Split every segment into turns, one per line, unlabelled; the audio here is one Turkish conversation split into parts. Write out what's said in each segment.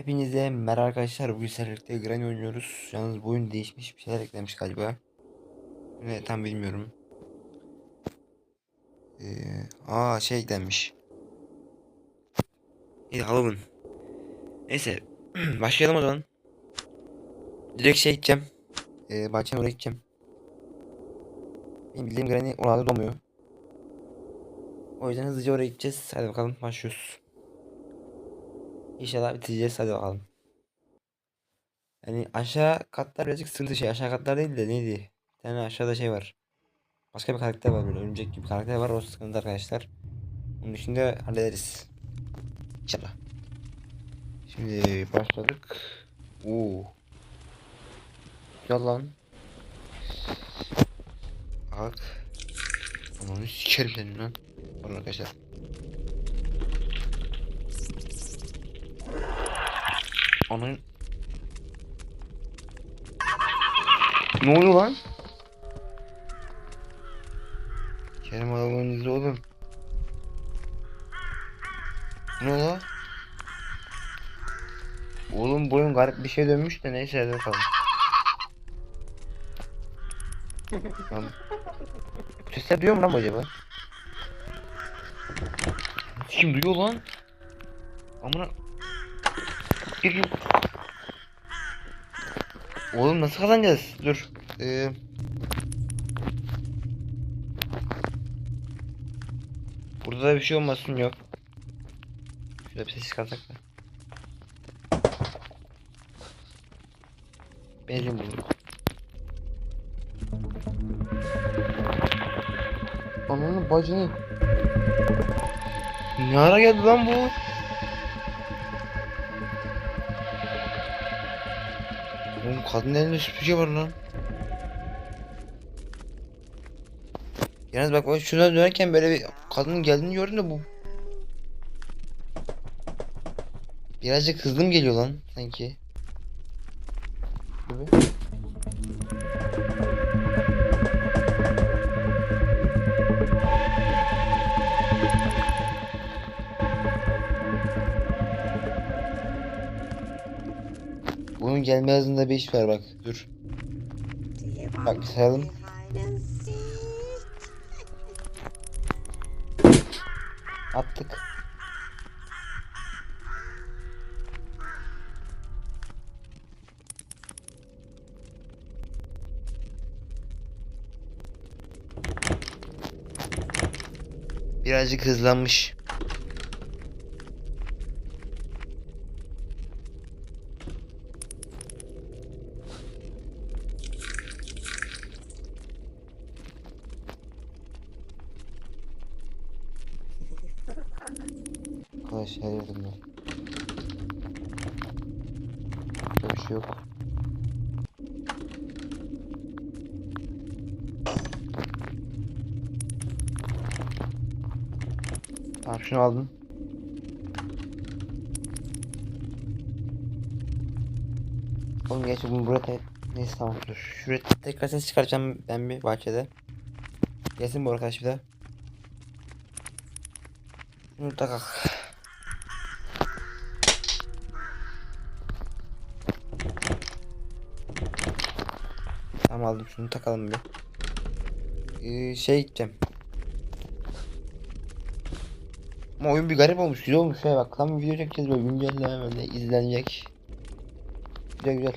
Hepinize merhaba arkadaşlar. Bugün sizlerle Granny oynuyoruz. Yalnız bu oyun değişmiş. Bir şeyler eklemiş galiba. Ne tam bilmiyorum. Ee, aa şey eklenmiş. İyi Halloween. Neyse. Başlayalım o zaman. Direkt şey gideceğim. Ee, bahçeye oraya gideceğim. Benim bildiğim Granny orada doğmuyor. O yüzden hızlıca oraya gideceğiz. Hadi bakalım başlıyoruz. İnşallah bitireceğiz. Hadi bakalım. Yani aşağı katlar birazcık sıkıntı şey. Aşağı katlar değil de neydi? Bir tane aşağıda şey var. Başka bir karakter var böyle. Örümcek gibi karakter var. O sıkıntı arkadaşlar. Onun dışında hallederiz. İnşallah. Şimdi başladık. Oo. Güzel lan. Bak. Onu sikerim senin lan. Arkadaşlar. Onun Ne oluyor lan? Kerem arabanızı oğlum. Ne lan? Oğlum bu oyun garip bir şey dönmüş de neyse hadi bakalım. Lan, sesler duyuyor mu lan acaba? Kim duyuyor lan? Amına bir Oğlum nasıl kazanacağız? Dur. Ee... Burada da bir şey olmasın yok. Şurada bir ses çıkarsak da. Benzin bulduk. Ananın bacını. Ne ara geldi lan bu? Oğlum kadın elinde süpürge var lan. Yalnız bak o dönerken böyle bir kadının geldiğini gördüm de bu. Birazcık hızlı mı geliyor lan sanki? Gibi. Bunun gelme hızında bir iş var bak dur. Bak sayalım. Attık. Birazcık hızlanmış. Arkadaş her yerim ben. Burada bir şey yok. Tamam şunu aldım. Oğlum geç bunu buraya te- Neyse tamam dur. Şuraya tekrar ses çıkaracağım ben bir bahçede. Gelsin bu arkadaş bir de. Şunu takak. Tamam aldım şunu takalım bir. Ee, şey gideceğim. Ama oyun bir garip olmuş, güzel olmuş ya bak. Tam bir video çekeceğiz böyle güncelleme böyle izlenecek. Güzel güzel.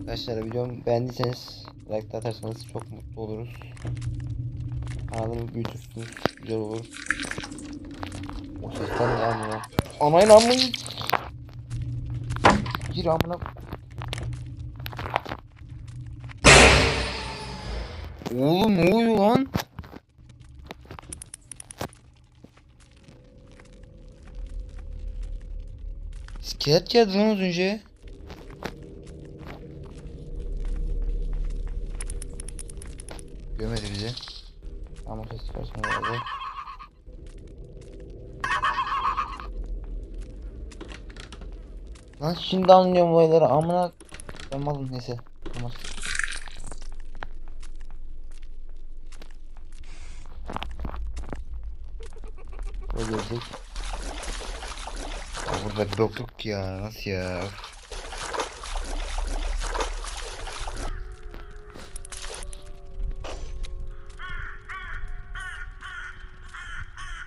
Arkadaşlar videomu beğendiyseniz like atarsanız çok mutlu oluruz. Kanalımı büyütürsünüz, güzel olur. O sesten ne amına? Anayın amına. Gir amına. Oğlum ne oluyor lan? İskelet geldi lan az önce. Görmedi bizi. Ama ses çıkarsın herhalde. Lan şimdi anlıyorum olayları amına ben malım neyse tamam. Böyle gelecek. Burada bir bok yok ki ya. Nasıl ya?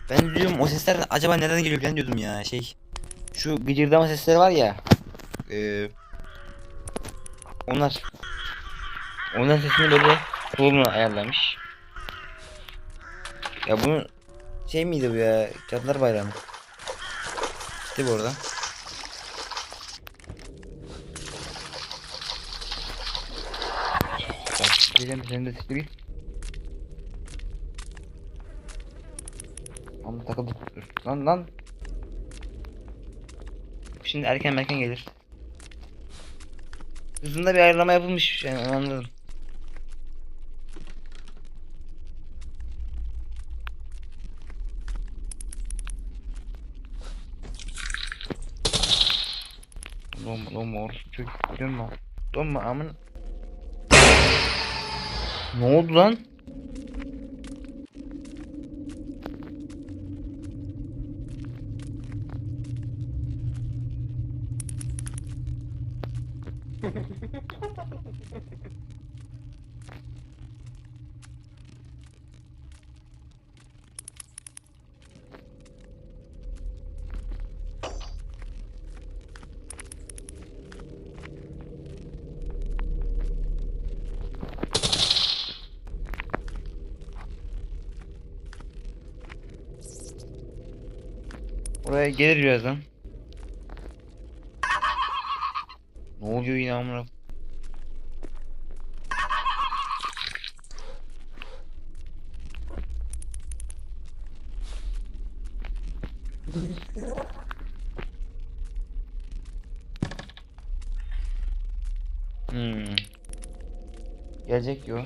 Ben diyorum o sesler acaba nereden geliyor ben diyordum ya şey. Şu gıcırdama sesleri var ya. Eee onlar. Onların sesini böyle kulağına ayarlamış. Ya bunu şey miydi bu ya? Cadılar Bayramı. Gitti bu arada. Geleceğim senin de siktir git. Ama takıldı. Dur. Lan lan. Şimdi erken erken gelir. Hızında bir ayarlama yapılmış yani onu anladım. Donma donma orası çok donma. Donma amın. Ne oldu lan? Oraya gelir birazdan. Ne oluyor yine amına? Hmm. Gelecek yo.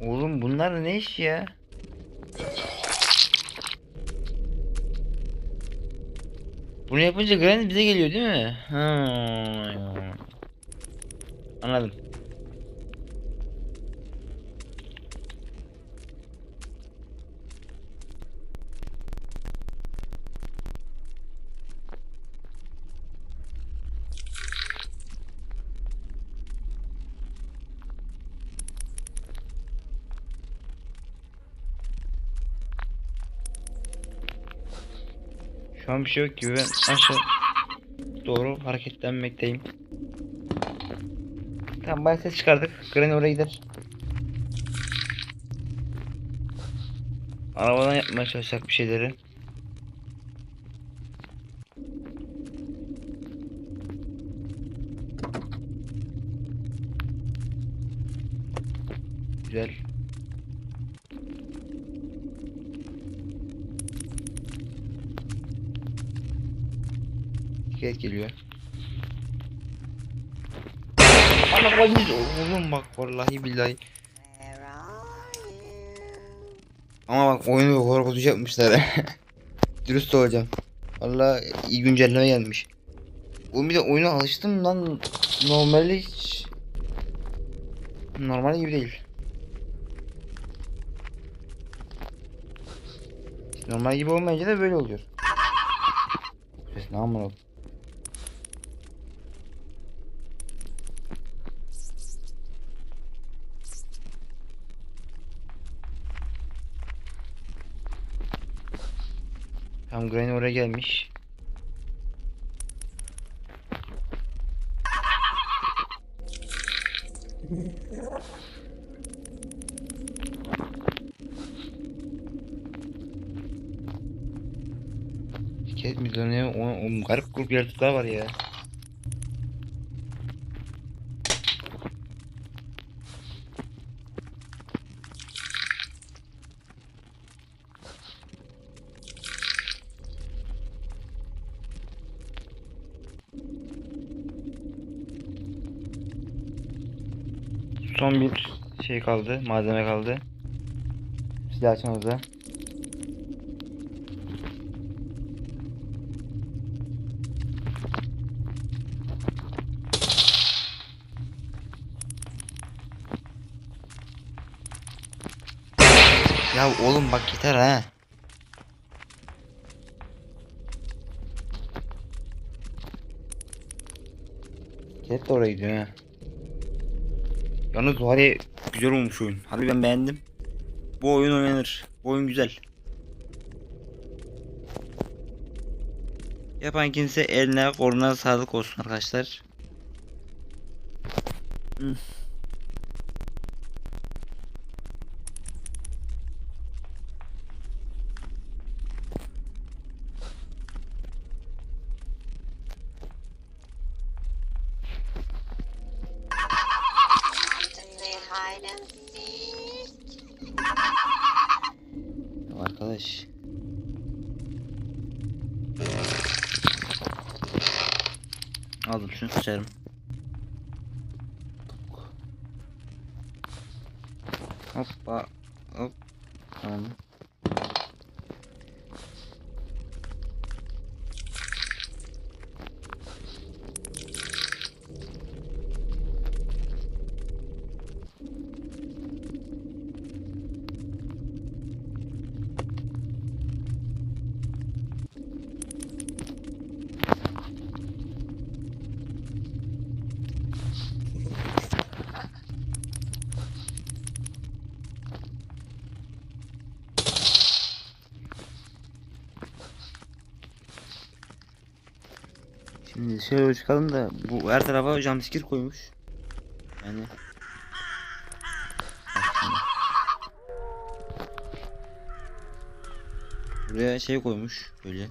Oğlum bunlar ne iş ya? Bunu yapınca Granny bize geliyor değil mi? Ha. Anladım. An bir şey yok gibi ben aşağı doğru hareketlenmekteyim. Tamam bayağı ses çıkardık. Granny oraya gider. Arabadan yapmaya çalışacak bir şeyleri. Güzel. Şikayet geliyor. Ana valiz oğlum bak vallahi billahi. Ama bak oyunu korkutucu yapmışlar. Dürüst olacağım. Vallahi iyi güncelleme gelmiş. Oğlum bir de oyuna alıştım lan. Normali hiç normal gibi değil. Normal gibi olmayınca da böyle oluyor. Ses ne amına Tam Granny oraya gelmiş. Şikayet mi dönüyor? O, o garip grup yaratıklar var ya. Son bir şey kaldı. Malzeme kaldı. Silah açmamızda. Ya oğlum bak yeter ha. Hep oraya gidiyor ha. Yalnız hadi güzel olmuş oyun. Hadi ben beğendim. Bu oyun oynanır. Bu oyun güzel. Yapan kimse eline koluna sağlık olsun arkadaşlar. Hı. Aldım şunu sıçarım. Hoppa. Hop. Tamam. Şöyle çıkalım da bu her tarafa jumpscare koymuş. Yani. Buraya şey koymuş böyle.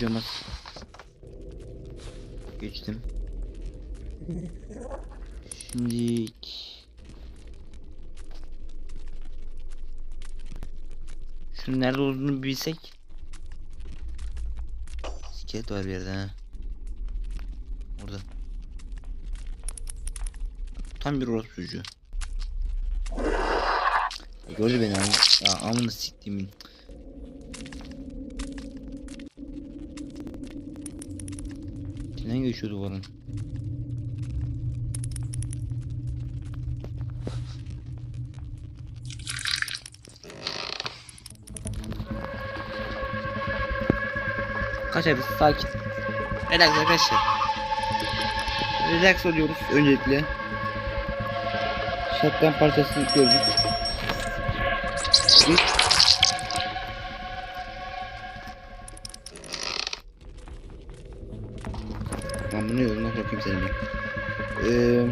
Bir. Geçtim. Şimdi Şunun nerede olduğunu bilsek. Skelet var bir yerde ha. Orada. Tam bir orospu çocuğu. Gördü beni ama. Ya amına siktiğimin. İçinden geçiyor duvarın. Kaç abi sakin. Relax arkadaşlar. Relax oluyoruz öncelikle. Shotgun parçasını gördük. İlk sokayım seni. Ee.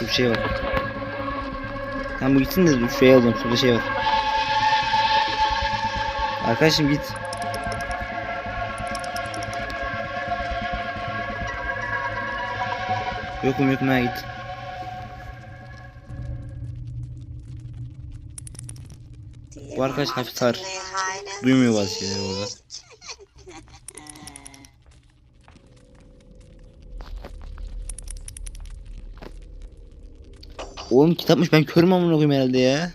Bir şey var. Tam bu gitsin de şuraya alalım. Şurada şey var. Arkadaşım git. Yokum yokum ha git. Bu arkadaş hafif sar.
They hide and
Duymuyor bazı şeyleri orada. Oğlum kitapmış ben körüm amına koyayım herhalde ya.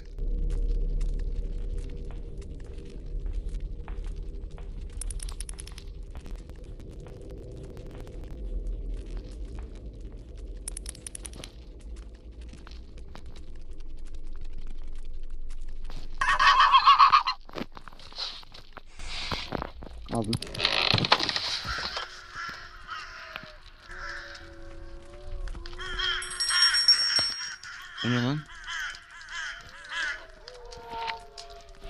Aldım. Bu ne lan?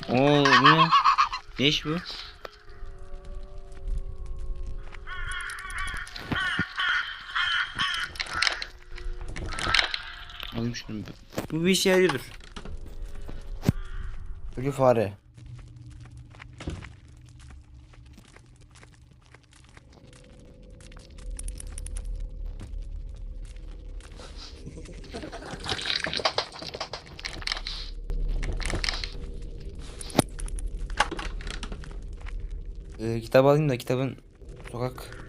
Oo bu ne? Ne iş bu? Alayım şunu. Bu bir işe yarıyordur.
Ölü fare. Kitap alayım da kitabın sokak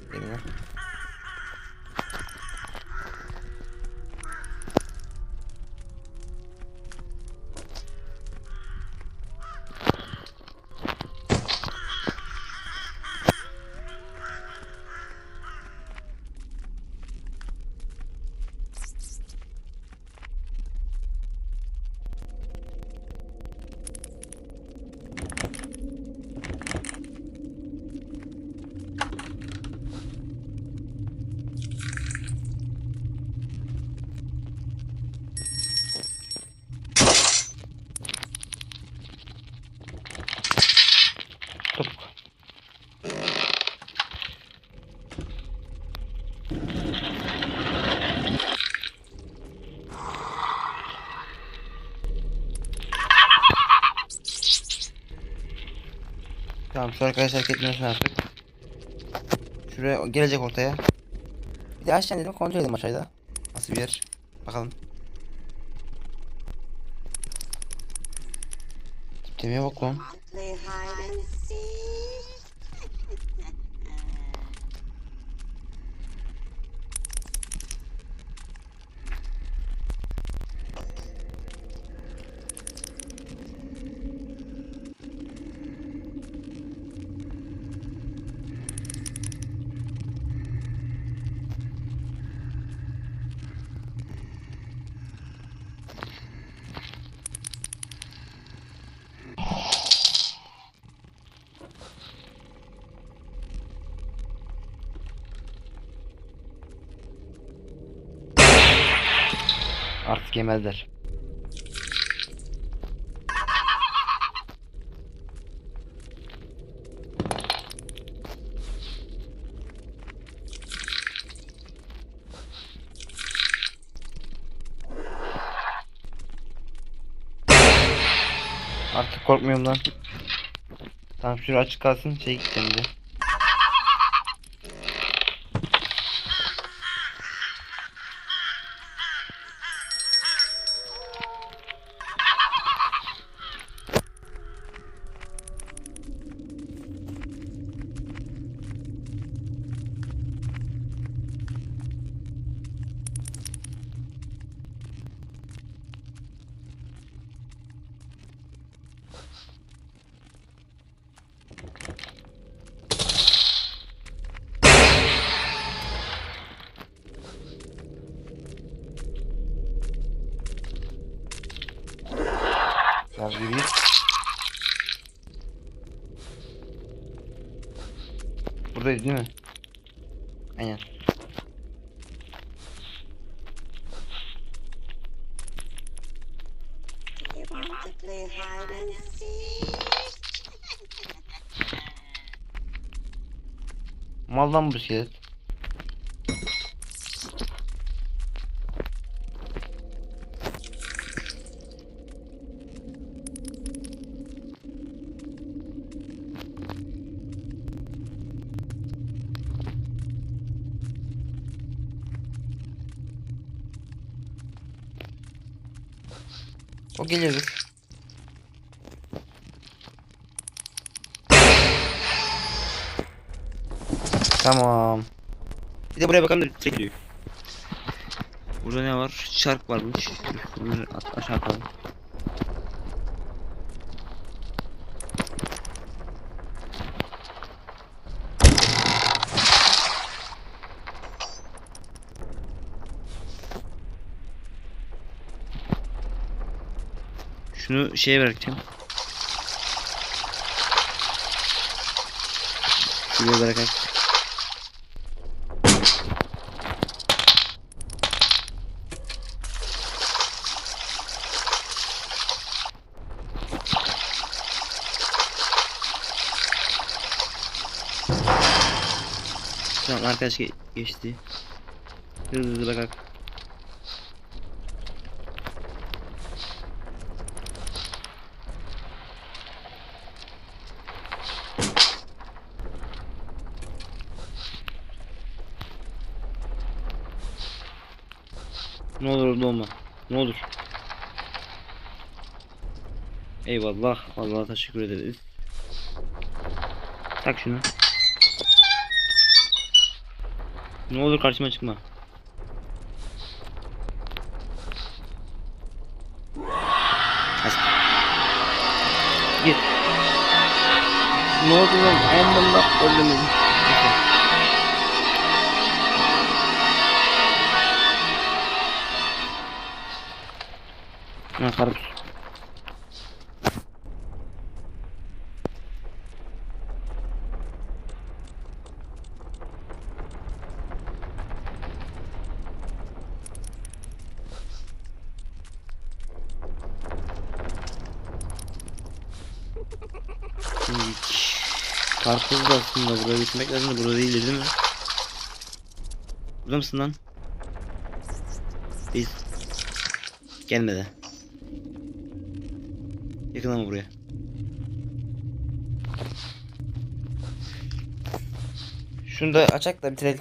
Tamam şu arkadaş hareket etmiyorsun artık. Şuraya gelecek ortaya. Bir de aşağı inelim kontrol edelim aşağıda. Nasıl bir yer? Bakalım. Tiplemeye bak lan. Artık yemezler. Artık korkmuyorum lan. Tamam şurası açık kalsın şey gideceğim de. Ya yürü git. Buradayız değil mi? Aynen. Maldan bu iskelet. O geliyordur. Tamam.
Bir de buraya bakalım da çekiliyor. Burada ne var? Şark varmış. Bunları at- aşağı atalım. Şunu şeye bırakacağım. Şuraya bırakak. Tamam arkadaş ge- geçti. Hızlı hızlı bakak. Ne olur orada olma. Ne olur. Eyvallah. Vallahi teşekkür ederiz. Tak şunu. Ne olur karşıma çıkma. Git. Ne oldu lan? Aman bak Ha karpuz. Da aslında buraya gitmek lazım da burada değil değil mi? Burada mısın lan? Biz. Gelmedi. Yakınama buraya.
Şunu da açak da bitirelim.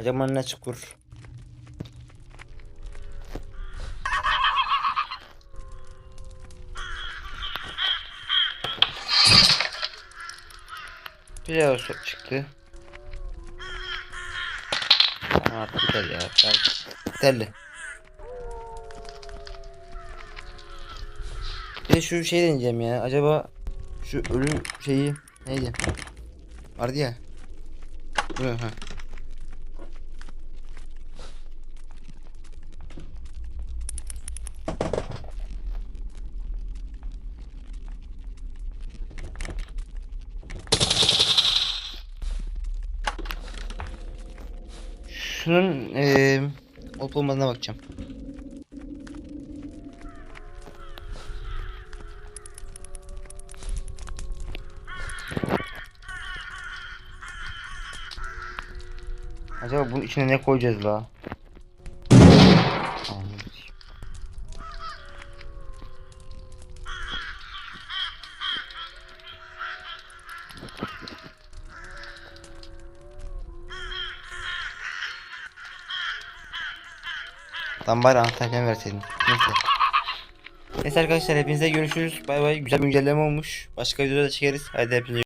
Acaba ne çukur? Pilav so- çıktı. Tamam artık biter ya. Tamam. Bir de şu şey deneyeceğim ya. Acaba şu ölü şeyi neydi? Vardı ya. Bu ha. Şunun eee olup olmadığına bakacağım. Bunun içine ne koyacağız la? Tam bari anahtar falan verseydin. Neyse. Neyse arkadaşlar hepinize görüşürüz. Bay bay. Güzel bir güncelleme olmuş. Başka videoda da çekeriz. Hadi hepinize